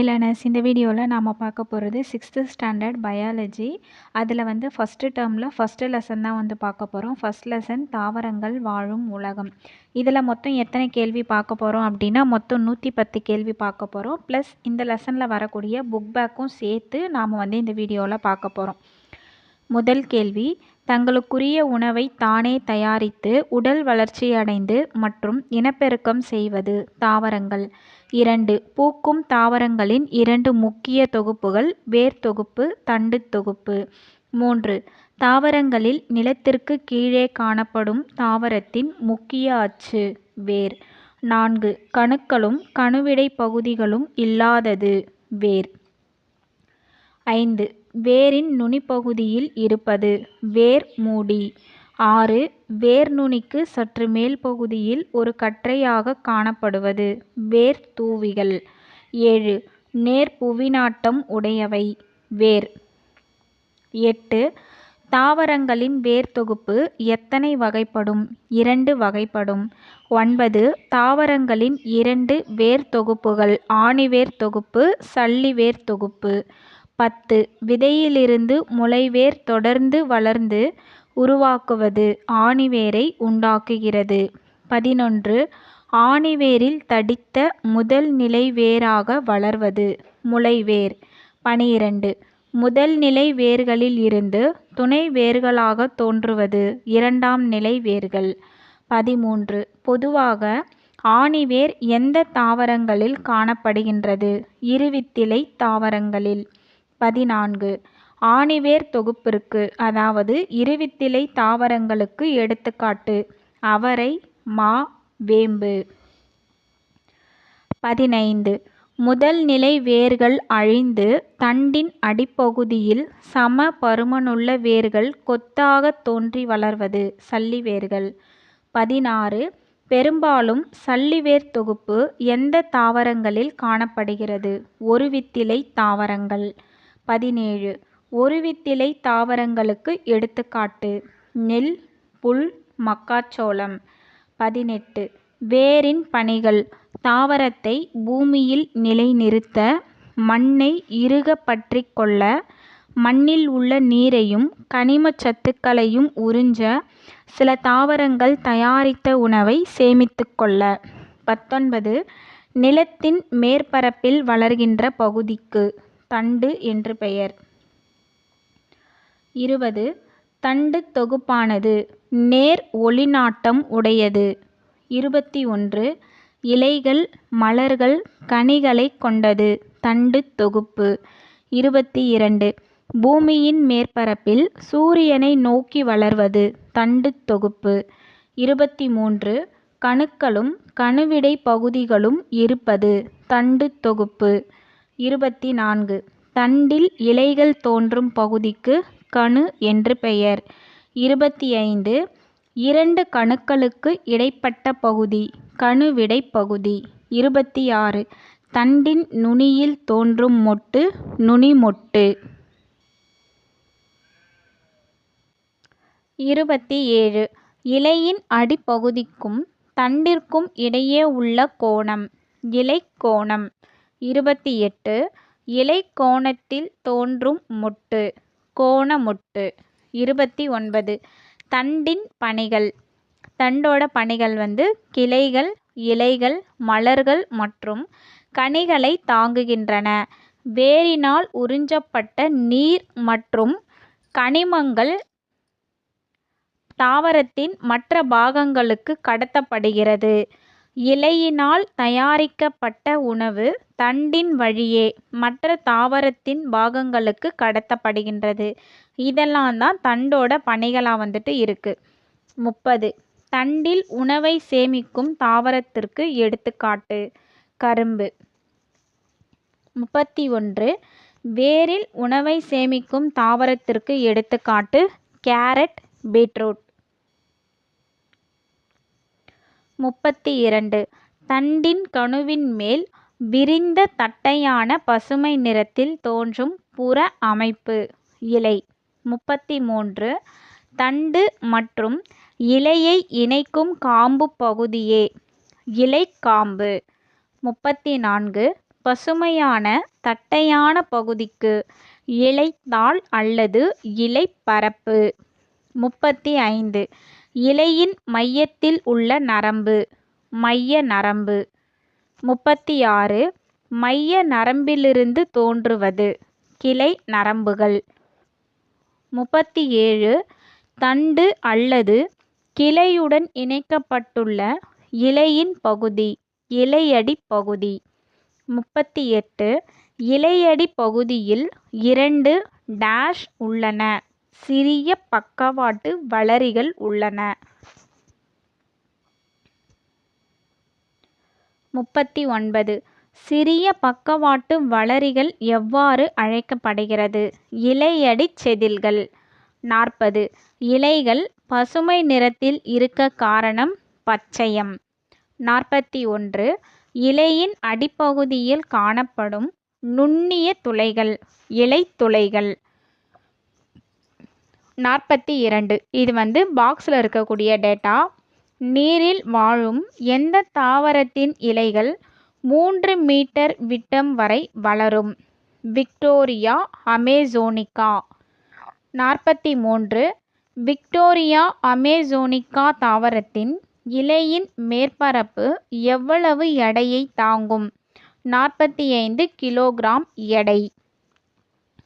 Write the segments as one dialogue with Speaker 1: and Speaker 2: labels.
Speaker 1: Hi learners இந்த வீடியோவில் நாம் பார்க்க போகிறது சிக்ஸ்த்து ஸ்டாண்டர்ட் பயாலஜி அதில் வந்து ஃபஸ்ட்டு டேர்மில் ஃபஸ்ட்டு லெசன் தான் வந்து பார்க்க போகிறோம் ஃபஸ்ட் லெசன் தாவரங்கள் வாழும் உலகம். இதில் மொத்தம் எத்தனை கேள்வி பார்க்க போகிறோம் அப்படின்னா மொத்தம் நூற்றி பத்து கேள்வி பார்க்க போகிறோம் ப்ளஸ் இந்த லெசனில் வரக்கூடிய புக் பேக்கும் சேர்த்து நாம் வந்து இந்த வீடியோவில் பார்க்க போகிறோம் முதல் கேள்வி தங்களுக்குரிய உணவை தானே தயாரித்து உடல் வளர்ச்சியடைந்து மற்றும் இனப்பெருக்கம் செய்வது தாவரங்கள். இரண்டு பூக்கும் தாவரங்களின் இரண்டு முக்கிய தொகுப்புகள் வேர் தொகுப்பு தண்டு தொகுப்பு. மூன்று தாவரங்களில் நிலத்திற்கு கீழே காணப்படும் தாவரத்தின் முக்கிய அச்சு வேர். நான்கு கணுக்களும் கணுவிடை பகுதிகளும் இல்லாதது வேர். ஐந்து வேரின் நுனிப்பகுதியில் இருப்பது வேர் மூடி. ஆறு வேர் நுனிக்கு சற்று மேல் பகுதியில் ஒரு கற்றையாக காணப்படுவது. வேர் தூவிகள். ஏழு நேர் புவிநாட்டம் உடையவை. வேர். எட்டு தாவரங்களின் வேர் தொகுப்பு எத்தனை வகைப்படும்? இரண்டு வகைப்படும். ஒன்பது தாவரங்களின் இரண்டு வேர் தொகுப்புகள். ஆணிவேர் தொகுப்பு சல்லிவேர் தொகுப்பு. பத்து விதையிலிருந்து முளைவேர் தொடர்ந்து வளர்ந்து உருவாக்குவது ஆணிவேரை உண்டாக்குகிறது. பதினொன்று. ஆணிவேரில் தடித்த முதல் நிலை வேராக வளர்வது முளைவேர். பனிரெண்டு. முதல் நிலை வேர்களில் இருந்து துணை வேர்களாக தோன்றுவது இரண்டாம் நிலை வேர்கள். பதிமூன்று. பொதுவாக ஆணிவேர் எந்த தாவரங்களில் காணப்படுகின்றது? இருவித்திலை தாவரங்களில். பதினான்கு. ஆணிவேர் தொகுப்பிற்கு அதாவது இருவித்திலை தாவரங்களுக்கு எடுத்துக்காட்டு அவரை மா வேம்பு. பதினைந்து. முதல் நிலை வேர்கள் அழிந்து தண்டின் அடிப்பகுதியில் சம பருமனுள்ள வேர்கள் கொத்தாக தோன்றி வளர்வது சல்லிவேர்கள் பதினாறு. பெரும்பாலும் சல்லிவேர் தொகுப்பு எந்த தாவரங்களில் காணப்படுகிறது? ஒருவித்திலை தாவரங்கள். பதினேழு. ஒருவித்திலை தாவரங்களுக்கு எடுத்துக்காட்டு. நெல் புல் மக்காச்சோளம். பதினெட்டு. வேரின் பணிகள். தாவரத்தை பூமியில் நிலைநிறுத்த மண்ணை இறுக பற்றி கொள்ள மண்ணில் உள்ள நீரையும் கனிமச் சத்துக்களையும் உறிஞ்ச சில தாவரங்கள் தயாரித்த உணவை சேமித்து கொள்ள. பத்தொன்பது. நிலத்தின் மேற்பரப்பில் வளர்கின்ற பகுதிக்கு தண்டு என்று பெயர். இருபது. தண்டு தொகுப்பானது நேர் ஒளிநாட்டம் உடையது. இருபத்தி ஒன்று. இலைகள் மலர்கள் கனிகளை கொண்டது தண்டு தொகுப்பு. இருபத்தி இரண்டு. பூமியின் மேற்பரப்பில் சூரியனை நோக்கி வளர்வது தண்டு தொகுப்பு. இருபத்தி மூன்று. கணுக்களும் கணுவிடை பகுதிகளும் இருப்பது தண்டு தொகுப்பு. இருபத்தி நான்கு. தண்டில் இலைகள் தோன்றும் பகுதிக்கு கணு என்று பெயர். இருபத்தி ஐந்து இரண்டு கணுக்களுக்கு இடைப்பட்ட பகுதி கணுவிடைப் பகுதி. இருபத்தி ஆறு தண்டின் நுனியில் தோன்றும் மொட்டு நுனிமொட்டு இருபத்தி ஏழு இலையின் அடிப்பகுதிக்கும் தண்டிற்கும் இடையே உள்ள கோணம் இலைக்கோணம். இருபத்தி எட்டு இலைக்கோணத்தில் தோன்றும் மொட்டு. கோணமுட்டு. இருபத்தி ஒன்பது. தண்டின் பணிகள். தண்டோட பணிகள் வந்து கிளைகள் இலைகள் மலர்கள் மற்றும் கனிகளை தாங்குகின்றன. வேரினால் உறிஞ்சப்பட்ட நீர் மற்றும் கனிமங்கள் தாவரத்தின் மற்ற பாகங்களுக்கு கடத்தப்படுகிறது. இலையினால் தயாரிக்கப்பட்ட உணவு தண்டின் வழியே மற்ற தாவரத்தின் பாகங்களுக்கு கடத்தப்படுகின்றது. இதெல்லாம் தான் தண்டோட பணிகளாக வந்துட்டு இருக்குது முப்பது. தண்டில் உணவை சேமிக்கும் தாவரத்திற்கு எடுத்துக்காட்டு. கரும்பு. முப்பத்தி ஒன்று. வேரில் உணவை சேமிக்கும் தாவரத்திற்கு எடுத்துக்காட்டு. Carrot beetroot. முப்பத்தி இரண்டு. தண்டின் கணுவின் மேல் விரிந்த தட்டையான பசுமை நிறத்தில் தோன்றும் புற அமைப்பு இலை. முப்பத்தி மூன்று. தண்டு மற்றும் இலையை இணைக்கும் காம்பு பகுதியே இலைக்காம்பு முப்பத்தி நான்கு. பசுமையான தட்டையான பகுதிக்கு இலைத்தாள் அல்லது இலைப்பரப்பு. முப்பத்தி ஐந்து. இலையின் மையத்தில் உள்ள நரம்பு மைய நரம்பு. முப்பத்தி ஆறு மைய நரம்பிலிருந்து தோன்றுவது கிளை நரம்புகள். முப்பத்தி ஏழு தண்டு அல்லது கிளையுடன் இணைக்கப்பட்டுள்ள இலையின் பகுதி இலையடி பகுதி. முப்பத்தி எட்டு இலையடி பகுதியில் இரண்டு டேஷ் உள்ளன. சிறிய பக்கவாட்டு வளரிகள் உள்ளன. முப்பத்தி ஒன்பது. சிறிய பக்கவாட்டு வளரிகள் எவ்வாறு அழைக்கப்படுகிறது? இலையடி செதில்கள். நாற்பது. இலைகள் பசுமை நிறத்தில் இருக்க காரணம் பச்சையம். நாற்பத்தி ஒன்று. இலையின் அடிப்பகுதியில் காணப்படும் நுண்ணிய துளைகள் இலை துளைகள் நாற்பத்தி இரண்டு. இது வந்து பாக்ஸில் இருக்கக்கூடிய டேட்டா நீரில் வாழும் எந்த தாவரத்தின் இலைகள் மூன்று மீட்டர் விட்டம் வரை வளரும்? விக்டோரியா அமேசோனிக்கா நாற்பத்தி மூன்று. விக்டோரியா அமேசோனிக்கா தாவரத்தின் இலையின் மேற்பரப்பு எவ்வளவு எடையை தாங்கும்? நாற்பத்தி ஐந்து கிலோகிராம் எடை.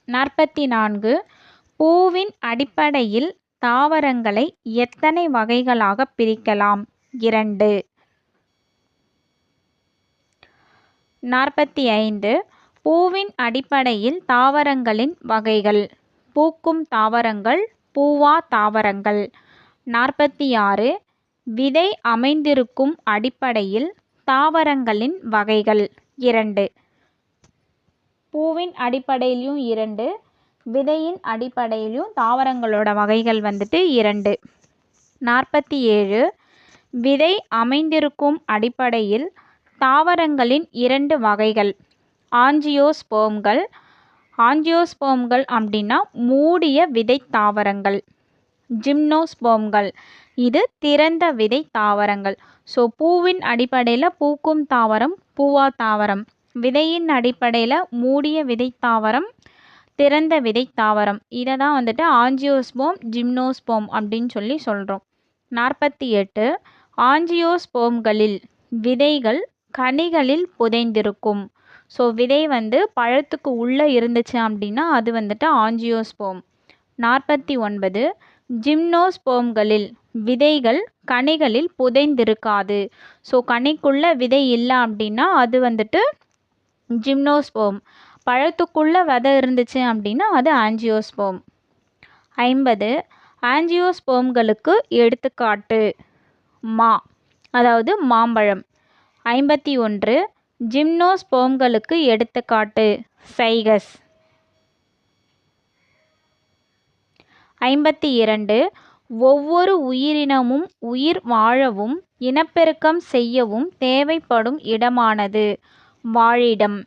Speaker 1: நாற்பத்தி நான்கு. பூவின் அடிப்படையில் தாவரங்களை எத்தனை வகைகளாக பிரிக்கலாம்? இரண்டு. நாற்பத்தி ஐந்து பூவின் அடிப்படையில் தாவரங்களின் வகைகள். பூக்கும் தாவரங்கள் பூவா தாவரங்கள். நாற்பத்தி ஆறு விதை அமைந்திருக்கும் அடிப்படையில் தாவரங்களின் வகைகள். இரண்டு. பூவின் அடிப்படையிலும் இரண்டு. விதையின் அடிப்படையிலும் தாவரங்களோட வகைகள் வந்துட்டு இரண்டு. நாற்பத்தி ஏழு விதை அமைந்திருக்கும் அடிப்படையில் தாவரங்களின் இரண்டு வகைகள். ஆஞ்சியோஸ்போம்கள். ஆஞ்சியோஸ்போம்கள் அப்படின்னா மூடிய விதை தாவரங்கள். ஜிம்னோஸ்போம்கள். இது திறந்த விதை தாவரங்கள். ஸோ பூவின் அடிப்படையில் பூக்கும் தாவரம் பூவா தாவரம். விதையின் அடிப்படையில் மூடிய விதை தாவரம் திறந்த விதை தாவரம். இதை தான் வந்துட்டு ஆஞ்சியோஸ்போம் ஜிம்னோஸ்போம் அப்படின்னு சொல்லி சொல்கிறோம் நாற்பத்தி எட்டு ஆஞ்சியோஸ்போம்களில் விதைகள் கனிகளில் புதைந்திருக்கும். ஸோ விதை வந்து பழத்துக்கு உள்ளே இருந்துச்சு அப்படின்னா அது வந்துட்டு ஆஞ்சியோஸ்போம். நாற்பத்தி ஒன்பது ஜிம்னோஸ்போம்களில் விதைகள் கனிகளில் புதைந்திருக்காது. ஸோ கனிக்குள்ள விதை இல்லை அப்படின்னா அது வந்துட்டு ஜிம்னோஸ்போம். பழத்துக்குள்ள விதை இருந்துச்சு அப்படின்னா அது ஆஞ்சியோஸ்போம். ஐம்பது ஆஞ்சியோஸ்போம்களுக்கு எடுத்துக்காட்டு மா அதாவது மாம்பழம். ஐம்பத்தி ஒன்று ஜிம்னோஸ்போம்களுக்கு எடுத்துக்காட்டு சைகஸ். ஐம்பத்தி இரண்டு ஒவ்வொரு உயிரினமும் உயிர் வாழவும் இனப்பெருக்கம் செய்யவும் தேவைப்படும் இடமானது வாழிடம்.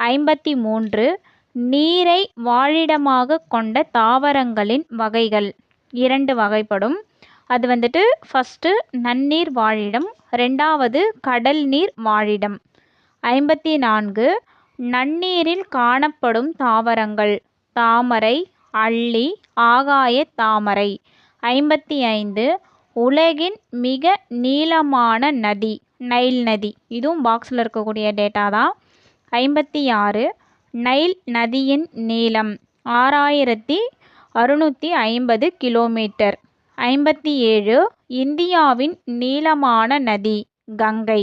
Speaker 1: ஐம்பத்தி மூன்று நீரை வாழிடமாக கொண்ட தாவரங்களின் வகைகள். இரண்டு வகைப்படும். அது வந்துட்டு ஃபஸ்ட்டு நன்னீர் வாழிடம் ரெண்டாவது கடல் நீர் வாழிடம். ஐம்பத்தி நான்கு நன்னீரில் காணப்படும் தாவரங்கள் தாமரை அள்ளி ஆகாய தாமரை. ஐம்பத்தி ஐந்து உலகின் மிக நீளமான நதி நைல் நதி. இதுவும் பாக்ஸில் இருக்கக்கூடிய டேட்டா தான். ஐம்பத்தி ஆறு நைல் நதியின் நீளம் ஆறாயிரத்தி அறுநூற்றி ஐம்பது கிலோமீட்டர். ஐம்பத்தி ஏழு இந்தியாவின் நீளமான நதி கங்கை.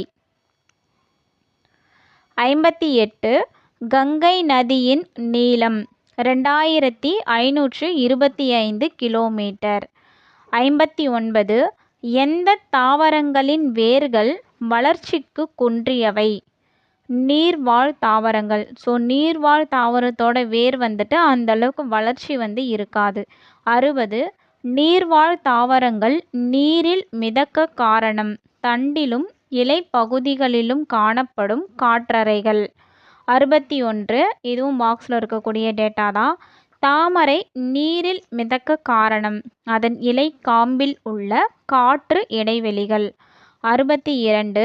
Speaker 1: ஐம்பத்தி எட்டு கங்கை நதியின் நீளம் ரெண்டாயிரத்தி ஐநூற்று இருபத்தி ஐந்து கிலோமீட்டர். ஐம்பத்தி ஒன்பது எந்த தாவரங்களின் வேர்கள் வளர்ச்சிக்கு குன்றியவை? நீர்வாழ் தாவரங்கள். ஸோ நீர்வாழ் தாவரத்தோட வேர் வந்துட்டு அந்தளவுக்கு வளர்ச்சி வந்து இருக்காது. அறுபது நீர்வாழ் தாவரங்கள் நீரில் மிதக்க காரணம். தண்டிலும் இலை பகுதிகளிலும் காணப்படும் காற்றறைகள். அறுபத்தி ஒன்று இதுவும் பாக்ஸில் இருக்கக்கூடிய டேட்டா தான். தாமரை நீரில் மிதக்க காரணம். அதன் இலை காம்பில் உள்ள காற்று இடைவெளிகள். அறுபத்தி இரண்டு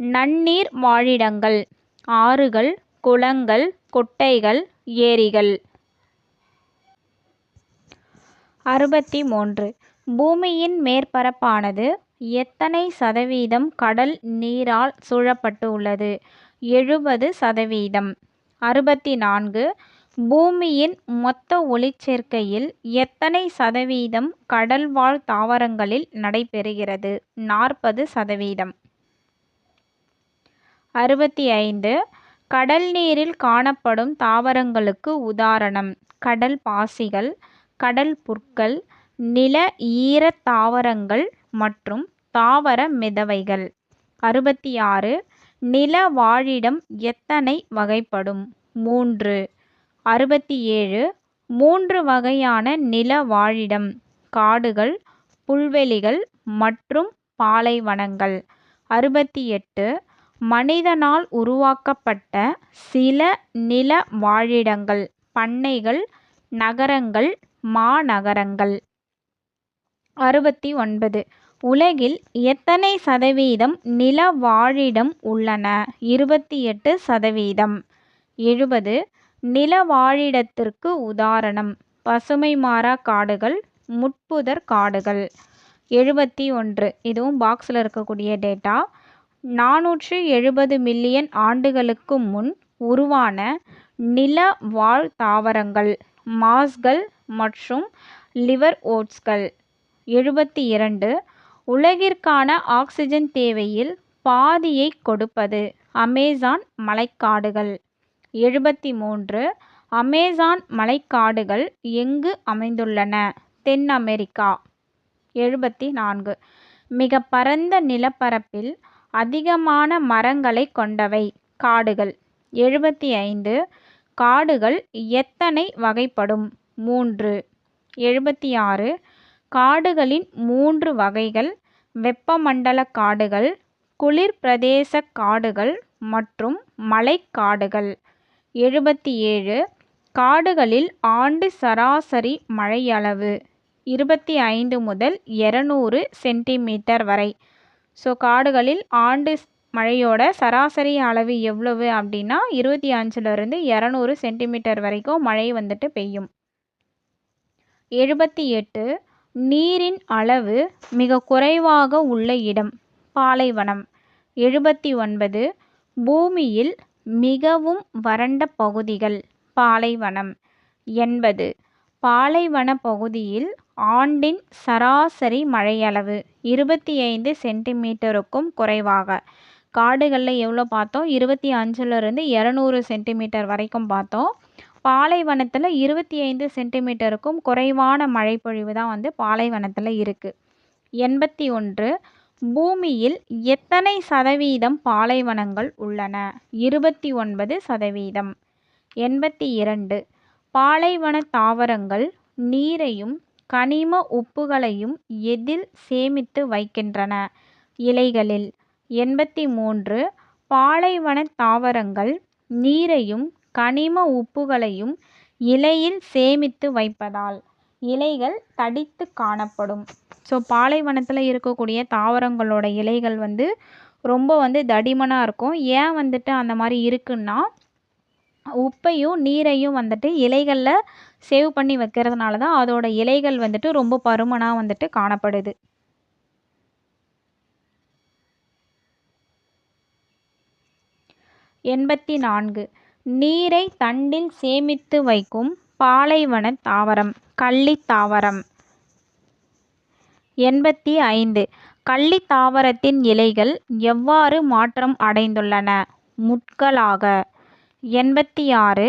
Speaker 1: நன்னீர் வாழிடங்கள். ஆறுகள் குளங்கள் குட்டைகள் ஏரிகள். அறுபத்தி மூன்று பூமியின் மேற்பரப்பானது எத்தனை சதவீதம் கடல் நீரால் சூழப்பட்டு உள்ளது எழுபது சதவீதம். அறுபத்தி நான்கு பூமியின் மொத்த ஒளிச்சேர்க்கையில் எத்தனை சதவீதம் கடல்வாழ் தாவரங்களில் நடைபெறுகிறது? நாற்பது சதவீதம். அறுபத்தி ஐந்து. கடல் நீரில் காணப்படும் தாவரங்களுக்கு உதாரணம். கடல் பாசிகள் கடல் புற்கள் நில ஈரத் தாவரங்கள் மற்றும் தாவர மிதவைகள். அறுபத்தி ஆறு. நில வாழிடம் எத்தனை வகைப்படும்? மூன்று. அறுபத்தி ஏழு. மூன்று வகையான நில வாழிடம். காடுகள் புல்வெளிகள் மற்றும் பாலைவனங்கள். அறுபத்தி எட்டு. மனிதனால் உருவாக்கப்பட்ட சில நில வாழிடங்கள் பண்ணைகள் நகரங்கள் மாநகரங்கள். அறுபத்தி ஒன்பது உலகில் எத்தனை சதவீதம் நில வாழிடம் உள்ளன? இருபத்தி எட்டு சதவீதம். எழுபது. நில வாழிடத்திற்கு உதாரணம். பசுமை மாறா காடுகள் முட்புதர் காடுகள். எழுபத்தி ஒன்று இதுவும் பாக்ஸில் இருக்கக்கூடிய டேட்டா நானூற்று எழுபது மில்லியன் ஆண்டுகளுக்கு முன் உருவான நில வாழ் தாவரங்கள் மாஸ்கள் மற்றும் லிவர் ஓட்ஸ்கள். எழுபத்தி இரண்டு உலகிற்கான ஆக்சிஜன் தேவையில் பாதியை கொடுப்பது அமேசான் மலைக்காடுகள். எழுபத்தி மூன்று அமேசான் மலைக்காடுகள் எங்கு அமைந்துள்ளன? தென் அமெரிக்கா. எழுபத்தி நான்கு மிக பரந்த நிலப்பரப்பில் அதிகமான மரங்களை கொண்டவை. காடுகள். எழுபத்தி ஐந்து காடுகள் எத்தனை வகைப்படும்? மூன்று. எழுபத்தி ஆறு காடுகளின் மூன்று வகைகள் வெப்பமண்டல காடுகள் குளிர் பிரதேச காடுகள் மற்றும் மலைக்காடுகள் எழுபத்தி ஏழு காடுகளில் ஆண்டு சராசரி மழையளவு இருபத்தி ஐந்து முதல் இரநூறு சென்டிமீட்டர் வரை. ஸோ காடுகளில் ஆண்டு மழையோட சராசரி அளவு எவ்வளவு அப்படின்னா இருபத்தி அஞ்சுலேருந்து இரநூறு சென்டிமீட்டர் வரைக்கும் மழை வந்துட்டு பெய்யும். எழுபத்தி எட்டு நீரின் அளவு மிக குறைவாக உள்ள இடம் பாலைவனம். எழுபத்தி ஒன்பது பூமியில் மிகவும் வறண்ட பகுதிகள் பாலைவனம். எண்பது பாலைவன பகுதியில் ஆண்டின் சராசரி மழையளவு இருபத்தி ஐந்து சென்டிமீட்டருக்கும் குறைவாக. காடுகளில் எவ்வளோ பார்த்தோம்? இருபத்தி அஞ்சுலேருந்து இரநூறு சென்டிமீட்டர் வரைக்கும் பார்த்தோம். பாலைவனத்தில் இருபத்தி ஐந்து சென்டிமீட்டருக்கும் குறைவான மழைப்பொழிவு தான் வந்து பாலைவனத்தில் இருக்குது எண்பத்தி ஒன்று பூமியில் எத்தனை சதவீதம் பாலைவனங்கள் உள்ளன? இருபத்தி ஒன்பது சதவீதம். எண்பத்தி இரண்டு பாலைவன தாவரங்கள் நீரையும் கனிம உப்புகளையும் எதில் சேமித்து வைக்கின்றன? இலைகளில் எண்பத்தி மூன்று பாலைவன தாவரங்கள் நீரையும் கனிம உப்புகளையும் இலையில் சேமித்து வைப்பதால் இலைகள் தடித்து காணப்படும். ஸோ பாலைவனத்தில் இருக்கக்கூடிய தாவரங்களோட இலைகள் வந்து ரொம்ப வந்து தடிமனாக இருக்கும். ஏன் வந்துட்டு அந்த மாதிரி இருக்குன்னா உப்பையும் நீரையும் வந்துட்டு இலைகளில் சேவ் பண்ணி வைக்கிறதுனால தான் அதோட இலைகள் வந்துட்டு ரொம்ப பருமனாக வந்துட்டு காணப்படுது. எண்பத்தி நான்கு நீரை தண்டில் சேமித்து வைக்கும் பாலைவன தாவரம் கள்ளித் தாவரம். எண்பத்தி ஐந்து கள்ளித் தாவரத்தின் இலைகள் எவ்வாறு மாற்றம் அடைந்துள்ளன? முட்களாக. எண்பத்தி ஆறு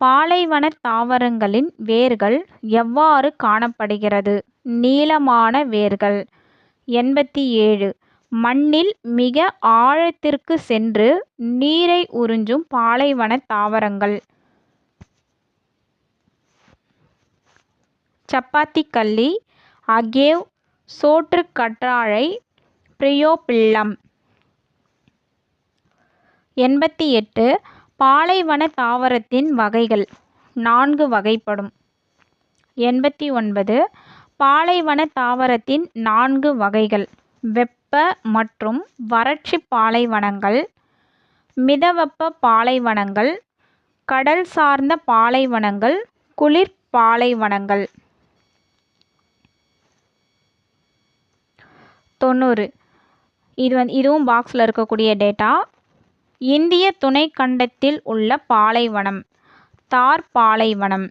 Speaker 1: பாலைவன தாவரங்களின் வேர்கள் எவ்வாறு காணப்படுகிறது? நீளமான வேர்கள். எண்பத்தி ஏழு. மண்ணில் மிக ஆழத்திற்கு சென்று நீரை உறிஞ்சும் பாலைவன தாவரங்கள். சப்பாத்திக்கள்ளி அகேவ் சோற்றுக்கற்றாழை பிரியோபில்லம் எண்பத்தி எட்டு. பாலைவன தாவரத்தின் வகைகள் நான்கு வகைப்படும். எண்பத்தி ஒன்பது. பாலைவன தாவரத்தின் நான்கு வகைகள் வெப்ப மற்றும் வறட்சி பாலைவனங்கள் மிதவெப்ப பாலைவனங்கள் கடல் சார்ந்த பாலைவனங்கள் குளிர் பாலைவனங்கள். தொண்ணூறு. இது வந்து இதுவும் பாக்ஸில் இருக்கக்கூடிய டேட்டா இந்திய துணைக்கண்டத்தில் உள்ள பாலைவனம் தார் பாலைவனம்.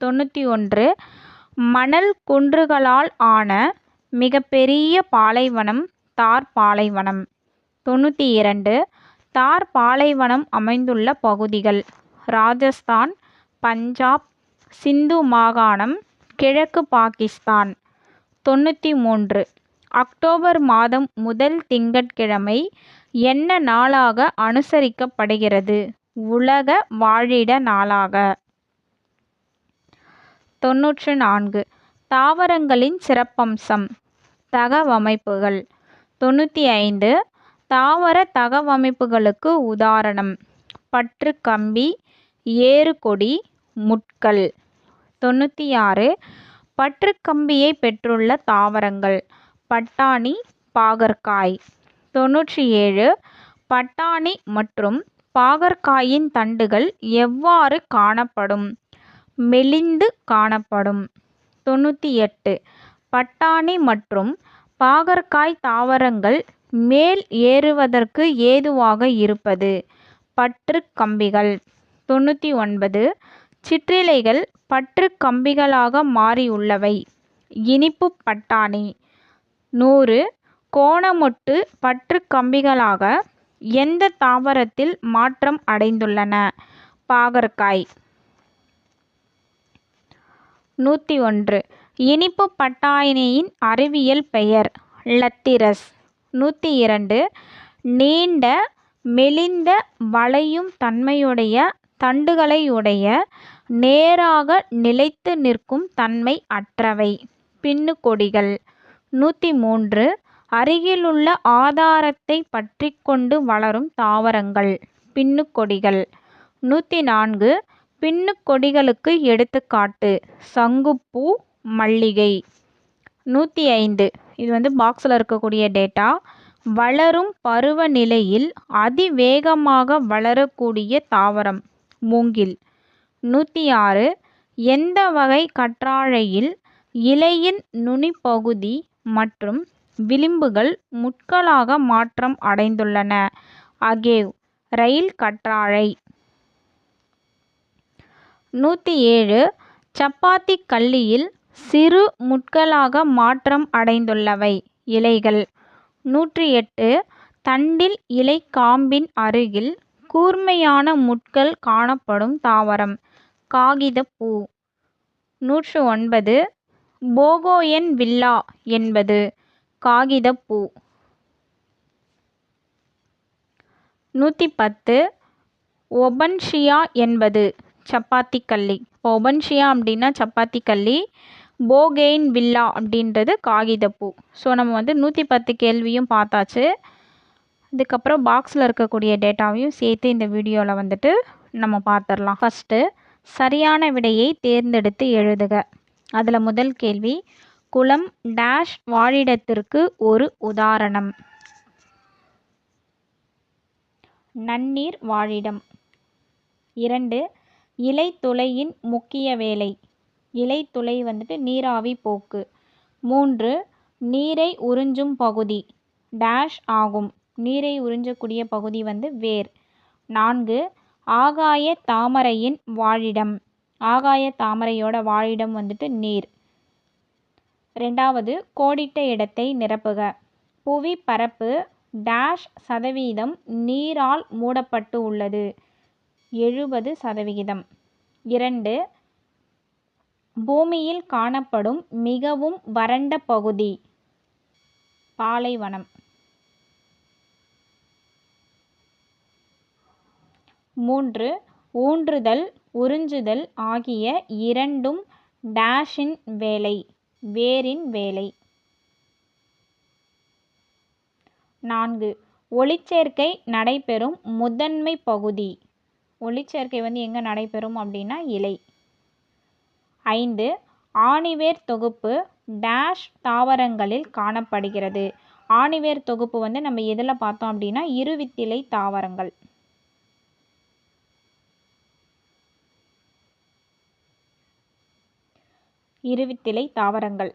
Speaker 1: தொண்ணூற்றி ஒன்று மணல் குன்றுகளால் ஆன மிகப்பெரிய பாலைவனம் தார் பாலைவனம். தொண்ணூற்றி இரண்டு தார் பாலைவனம் அமைந்துள்ள பகுதிகள் ராஜஸ்தான் பஞ்சாப் சிந்து மாகாணம் கிழக்கு பாகிஸ்தான். தொண்ணூற்றி மூன்று அக்டோபர் மாதம் முதல் திங்கட்கிழமை என்ன நாளாக அனுசரிக்கப்படுகிறது? உலக வாழிட நாளாக. தொன்னூற்று நான்கு. தாவரங்களின் சிறப்பம்சம். தகவமைப்புகள். தொண்ணூற்றி ஐந்து. தாவர தகவமைப்புகளுக்கு உதாரணம். பற்று கம்பி ஏறுகொடி முட்கள். தொண்ணூற்றி ஆறு. பற்றுக்கம்பியை பெற்றுள்ள தாவரங்கள். பட்டாணி பாகற்காய். தொண்ணூற்றி ஏழு பட்டாணி மற்றும் பாகற்காயின் தண்டுகள் எவ்வாறு காணப்படும்? மெலிந்து காணப்படும். தொண்ணூற்றி எட்டு பட்டாணி மற்றும் பாகற்காய் தாவரங்கள் மேல் ஏறுவதற்கு ஏதுவாக இருப்பது? பற்று கம்பிகள். தொண்ணூற்றி ஒன்பது சிற்றிலைகள் பற்று கம்பிகளாக மாறியுள்ளவை. இனிப்பு பட்டாணி. நூறு. கோணமொட்டு பற்று கம்பிகளாக எந்த தாவரத்தில் மாற்றம் அடைந்துள்ளன? பாகற்காய். நூற்றி ஒன்று இனிப்பு பட்டாணியின் அறிவியல் பெயர் லத்திரஸ். நூற்றி இரண்டு நீண்ட மெலிந்த வளையும் தன்மையுடைய தண்டுகளையுடைய நேராக நிலைத்து நிற்கும் தன்மை அற்றவை. பின்னுக்கொடிகள் நூற்றி மூன்று அருகிலுள்ள ஆதாரத்தை பற்றி கொண்டு வளரும் தாவரங்கள். பின்னுக்கொடிகள். நூற்றி நான்கு பின்னுக்கொடிகளுக்கு எடுத்துக்காட்டு. சங்குப்பூ மல்லிகை. நூற்றி ஐந்து இது வந்து பாக்ஸில் இருக்கக்கூடிய டேட்டா வளரும் பருவநிலையில் அதிவேகமாக வளரக்கூடிய தாவரம். மூங்கில். நூற்றி ஆறு எந்த வகை கற்றாழையில் இலையின் நுனிப்பகுதி மற்றும் விளிம்புகள் முட்களாக மாற்றம் அடைந்துள்ளன. அகேவ் ரயில் கற்றாழை. நூற்றி ஏழு சப்பாத்தி கல்லியில் சிறு முட்களாக மாற்றம் அடைந்துள்ளவை. இலைகள். நூற்றி எட்டு தண்டில் இலை காம்பின் அருகில் கூர்மையான முட்கள் காணப்படும் தாவரம். காகிதப்பூ. நூற்று ஒன்பது. போகோயன் வில்லா என்பது காகிதப்பூ நூற்றி பத்து ஒபன்ஷியா என்பது சப்பாத்தி கல்லி இப்போ ஒபன்ஷியா அப்படின்னா சப்பாத்தி கல்லி போகெயின் வில்லா அப்படின்றது காகிதப்பூ ஸோ நம்ம வந்து நூற்றி பத்து கேள்வியும் பார்த்தாச்சு. இதுக்கப்புறம் பாக்ஸில் இருக்கக்கூடிய டேட்டாவையும் சேர்த்து இந்த வீடியோவில் வந்துட்டு நம்ம பார்த்துடலாம். ஃபஸ்ட்டு சரியான விடையை தேர்ந்தெடுத்து எழுதுக. அதில் முதல் கேள்வி குளம் டேஷ் வாழிடத்திற்கு ஒரு உதாரணம். நன்னீர் வாழிடம். இரண்டு இலைத்துளையின் முக்கிய வேலை. இலைத்துளை வந்துட்டு நீராவி போக்கு. மூன்று நீரை உறிஞ்சும் பகுதி டேஷ் ஆகும். நீரை உறிஞ்சக்கூடிய பகுதி வந்து வேர். நான்கு ஆகாய தாமரையின் வாழிடம். ஆகாய தாமரையோட வாழிடம் வந்துட்டு நீர். ரெண்டாவது கோடிட்ட இடத்தை நிரப்புக. புவி பரப்பு டேஷ் சதவீதம் நீரால் மூடப்பட்டு உள்ளது. எழுபது சதவிகிதம் இரண்டு பூமியில் காணப்படும் மிகவும் வறண்ட பகுதி. பாலைவனம். மூன்று ஊன்றுதல் உறிஞ்சுதல் ஆகிய இரண்டும் டேஷின் வேலை வேரின் வேலை. நான்கு ஒளிச்சேர்க்கை நடைபெறும் முதன்மை பகுதி. ஒளிச்சேர்க்கை வந்து எங்கே நடைபெறும் அப்படின்னா இலை. ஐந்து ஆணிவேர் தொகுப்பு டேஷ் தாவரங்களில் காணப்படுகிறது. ஆணிவேர் தொகுப்பு வந்து நம்ம எதில் பார்த்தோம் அப்படின்னா இருவித்திலை தாவரங்கள். இருவித்திலை தாவரங்கள்.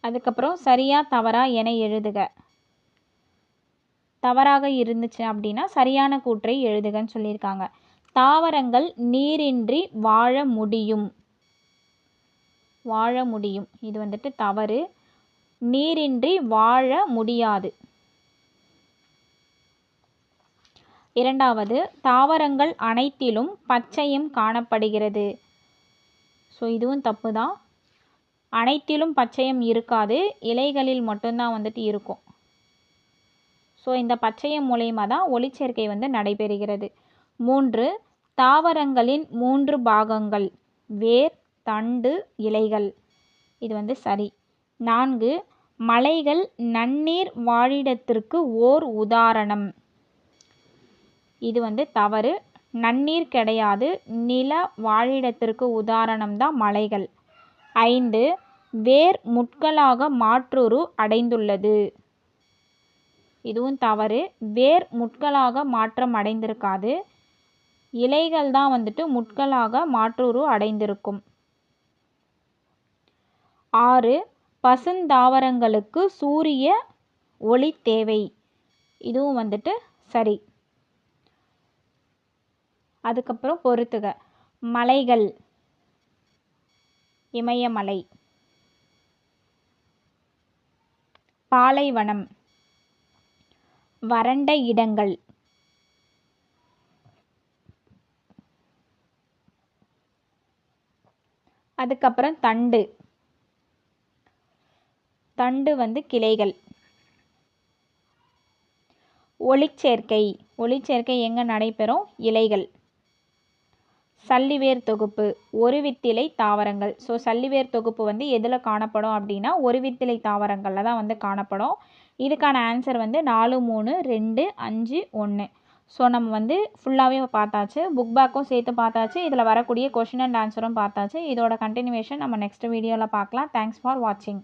Speaker 1: அதுக்கப்புறம் சரியா தவறா என எழுதுக. தவறாக இருந்துச்சு அப்படின்னா சரியான கூற்றை எழுதுகன்னு சொல்லியிருக்காங்க. தாவரங்கள் நீரின்றி வாழ முடியும். வாழ முடியும். இது வந்துட்டு தவறு. நீரின்றி வாழ முடியாது. இரண்டாவது தாவரங்கள் அனைத்திலும் பச்சையம் காணப்படுகிறது. ஸோ இதுவும் தப்பு தான் அனைத்திலும் பச்சையம் இருக்காது இலைகளில் மட்டும்தான் வந்துட்டு இருக்கும். ஸோ இந்த பச்சையம் மூலயமா தான் ஒளிச்சேர்க்கை வந்து நடைபெறுகிறது. மூன்று தாவரங்களின் மூன்று பாகங்கள் வேர் தண்டு இலைகள். இது வந்து சரி. நான்கு மலைகள் நன்னீர் வாழிடத்திற்கு ஓர் உதாரணம். இது வந்து தவறு. நன்னீர் கிடையாது. நில வாழிடத்திற்கு உதாரணம் தான் மலைகள். ஐந்து வேர் முட்களாக மாற்றுரு அடைந்துள்ளது. இதுவும் தவறு. வேர் முட்களாக மாற்றம் அடைந்திருக்காது. இலைகள் தான் வந்துட்டு முட்களாக மாற்றுரு அடைந்திருக்கும். ஆறு பசுந்தாவரங்களுக்கு சூரிய ஒளி தேவை. இதுவும் வந்துட்டு சரி. அதுக்கப்புறம் பொறுத்துக. மலைகள். இமயமலை. பாலைவனம். வறண்ட இடங்கள். அதுக்கப்புறம் தண்டு. தண்டு வந்து கிளைகள். ஒளிச்சேர்க்கை. ஒளிச்சேர்க்கை எங்கே நடைபெறும்? இலைகள். சல்லிவேர் தொகுப்பு ஒரு வித்திலை தாவரங்கள். ஸோ சல்லிவேர் தொகுப்பு வந்து எதில் காணப்படும் அப்படின்னா ஒரு வித்திலை தாவரங்களில் தான் வந்து காணப்படும். இதுக்கான ஆன்சர் வந்து நாலு மூணு ரெண்டு அஞ்சு ஒன்று ஸோ நம்ம வந்து ஃபுல்லாகவே பார்த்தாச்சு. புக் பேக்கும் சேர்த்து பார்த்தாச்சு. இதில் வரக்கூடிய கொஷின் அண்ட் ஆன்சரும் பார்த்தாச்சு. இதோட கண்டினியூவேஷன் நம்ம நெக்ஸ்ட் வீடியோவில் பார்க்கலாம். தேங்க்ஸ் ஃபார் வாட்சிங்